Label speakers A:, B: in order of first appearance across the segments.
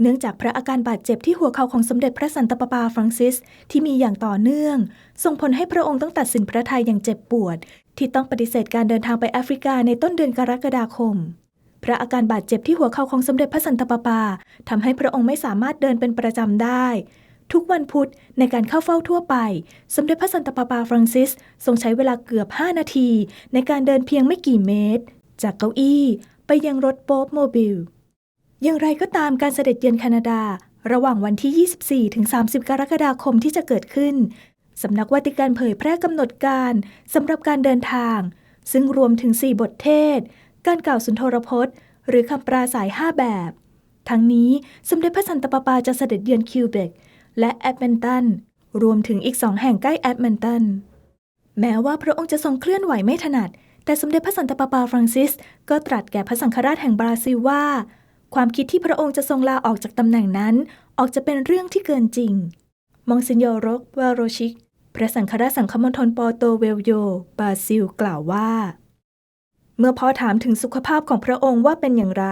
A: เนื่องจากพระอาการบาดเจ็บที่หัวเข่าของสมเด็จพระสันตะปาปาฟรังซิสที่มีอย่างต่อเนื่อง ส่งผลให้พระองค์ต้องตัดสินพระทัยอย่างเจ็บปวด ที่ต้องปฏิเสธการเดินทางไปแอฟริกาในต้นเดือนกรกฎาคม พระอาการบาดเจ็บที่หัวเข่าของสมเด็จพระสันตะปาปาทำให้พระองค์ไม่สามารถเดินเป็นประจำได้ ทุกวันพุธในการเข้าเฝ้าทั่วไป สมเด็จพระสันตะปาปาฟรังซิสทรงใช้เวลาเกือบ 5 นาที ในการเดินเพียงไม่กี่เมตร จากเก้าอี้ไปยังรถโป๊บโมบิล อย่างไรก็ตามการเสด็จเยือนแคนาดา ระหว่างวันที่ 24 ถึง 30 กรกฎาคมที่จะเกิดขึ้น สำนักวาติกันเผยแพร่กำหนดการสำหรับการเดินทาง ซึ่งรวมถึง 4 บทเทศ การกล่าวสุนทรพจน์ หรือคำปราศัย 5 แบบ ทั้งนี้สมเด็จพระสันตะปาปาจะเสด็จเยือนคิวเบกและแอดแมนตัน รวมถึงอีกสองแห่งใกล้แอดแมนตัน แม้ว่าพระองค์จะทรงเคลื่อนไหวไม่ถนัด แต่สมเด็จพระสันตะปาปาฟรังซิส ก็ตรัสแก่พระสังฆราชแห่งบราซิลว่า ความคิดที่พระองค์จะทรงลาออกจากตำแหน่งนั้น ออกจะเป็นเรื่องที่เกินจริง มองซินโยโรกวาโรชิก พระสังฆราชสังฆมณฑลปอโตเวลโยบราซิล กล่าวว่า เมื่อพ่อถามถึงสุขภาพของพระองค์ว่าเป็นอย่างไร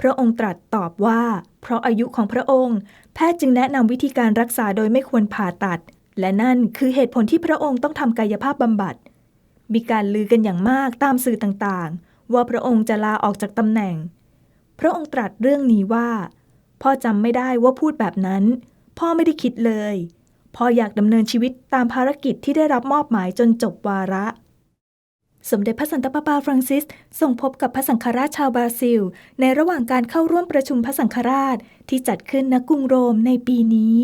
A: พระองค์ตรัสตอบว่า เพราะอายุของพระองค์ แพทย์จึงแนะนำวิธีการรักษาโดยไม่ควรผ่าตัด และนั่นคือเหตุผลที่พระองค์ต้องทำกายภาพบำบัด มีการลือกันอย่างมากตามสื่อต่างๆ ว่าพระองค์จะลาออกจากตำแหน่ง พระองค์ตรัสเรื่องนี้ว่า พ่อจำไม่ได้ว่าพูดแบบนั้น พ่อไม่ได้คิดเลย พ่ออยากดำเนินชีวิตตามภารกิจที่ได้รับมอบหมายจนจบวาระ สมเด็จพระสันตะปาปาฟรังซิสส่งพบกับพระสังฆราชชาวบราซิล ในระหว่างการเข้าร่วมประชุมพระสังฆราชที่จัดขึ้นณกรุงโรมในปีนี้